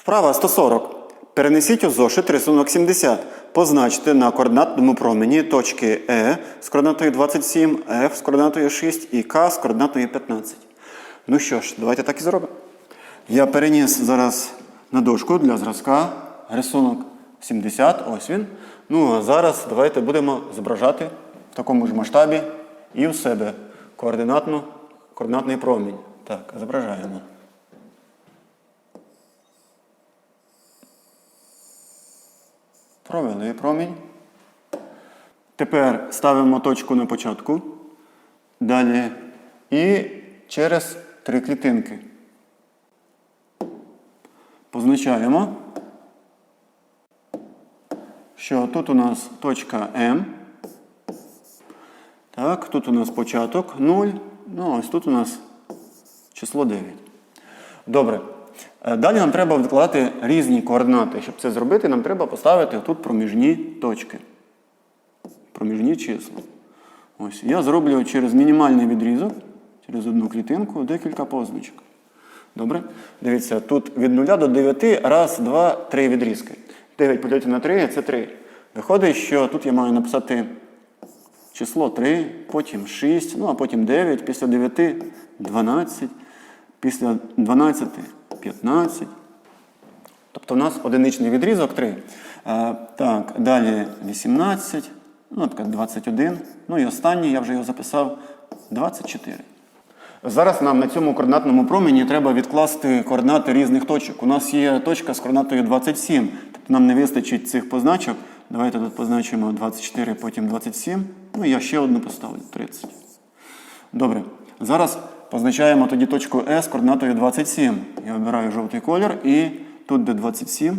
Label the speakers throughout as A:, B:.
A: Вправа 140. Перенесіть у зошит рисунок 70. Позначте на координатному промені точки Е з координатою 27, F з координатою 6 і К з координатою 15. Ну що ж, давайте так і зробимо. Я переніс зараз на дошку для зразка рисунок 70. Ось він. Ну а зараз давайте будемо зображати в такому ж масштабі і у себе координатну, координатний промінь. Так, зображаємо. Провели промінь. Тепер ставимо точку на початку. Далі. І через три клітинки. Позначаємо, що тут у нас точка М. Так, тут у нас початок 0. Ну, ось тут у нас число 9. Добре. Е, Далі нам треба викладати різні координати. Щоб це зробити, нам треба поставити тут проміжні точки. Проміжні числа. Ось. Я зроблю через мінімальний відрізок, через одну клітинку, декілька позначок. Добре? Дивіться, тут від 0 до 9, раз, два, три відрізки. 9 поділити на 3 це 3. Виходить, що тут я маю написати число 3, потім 6, ну а потім 9, після 9 12, після 12 15. Тобто у нас одиничний відрізок 3. Е, так, далі 18, ну, наприклад, 21. Ну і останній, я вже його записав, 24. Зараз нам на цьому координатному промені треба відкласти координати різних точок. У нас є точка з координатою 27, тобто нам не вистачить цих позначок. Давайте тут позначимо 24, потім 27. Ну і я ще одну поставлю 30. Добре. Зараз позначаємо тоді точку С координатою 27. Я обираю жовтий колір і тут, де 27,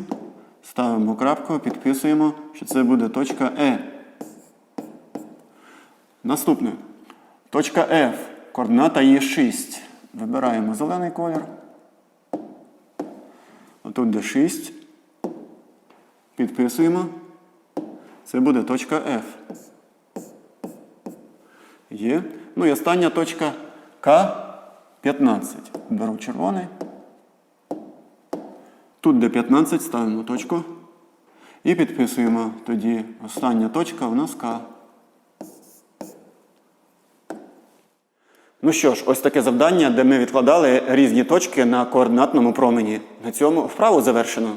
A: ставимо крапку, підписуємо, що це буде точка Е. Наступне. Точка F. Координата є 6. Вибираємо зелений колір. Отут де 6. Підписуємо. Це буде точка F. Є. Ну і остання точка К15. Беру червоний. Тут де 15 ставимо точку. І підписуємо. Тоді остання точка у нас К. Ну що ж, ось таке завдання, де ми відкладали різні точки на координатному промені. На цьому вправу завершено.